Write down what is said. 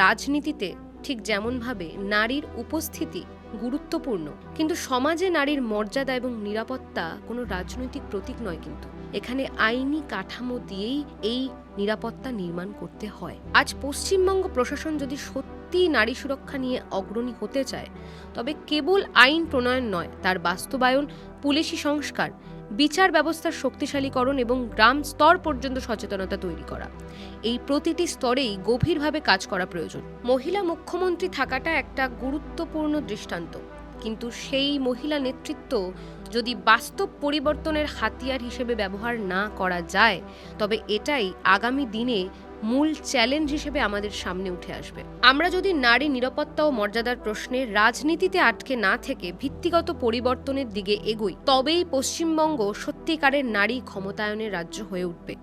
রাজনীতিতে ঠিক যেমনভাবে নারীর উপস্থিতি গুরুত্বপূর্ণ, কিন্তু সমাজে নারীর মর্যাদা এবং নিরাপত্তা কোনো রাজনৈতিক প্রতীক নয় কিন্তু। এখানে আইনি কাঠামো দিয়েই এই নিরাপত্তা নির্মাণ করতে হয়। আজ পশ্চিমবঙ্গ প্রশাসন যদি সত্যি নারী সুরক্ষা নিয়ে অগ্রণী হতে চায়, তবে কেবল আইন প্রণয়ন নয়, তার বাস্তবায়ন পুলিশি সংস্কার, বিচার ব্যবস্থার শক্তিশালীকরণ এবং গ্রাম স্তর পর্যন্ত সচেতনতা তৈরি করা। এই প্রতিটি স্তরেই গভীরভাবে কাজ করা প্রয়োজন। মহিলা মুখ্যমন্ত্রী থাকাটা একটা গুরুত্বপূর্ণ দৃষ্টান্ত। কিন্তু সেই মহিলা নেতৃত্ব যদি বাস্তব পরিবর্তনের হাতিয়ার হিসেবে ব্যবহার না করা যায়, তবে এটাই আগামী দিনে মূল চ্যালেঞ্জ হিসেবে আমাদের সামনে উঠে আসবে। আমরা যদি নারী নিরাপত্তা ও মর্যাদার প্রশ্নে রাজনীতিতে আটকে না থেকে ভিত্তিগত পরিবর্তনের দিকে এগোই, তবেই পশ্চিমবঙ্গ সত্যিকারের নারী ক্ষমতায়নের রাজ্য হয়ে উঠবে।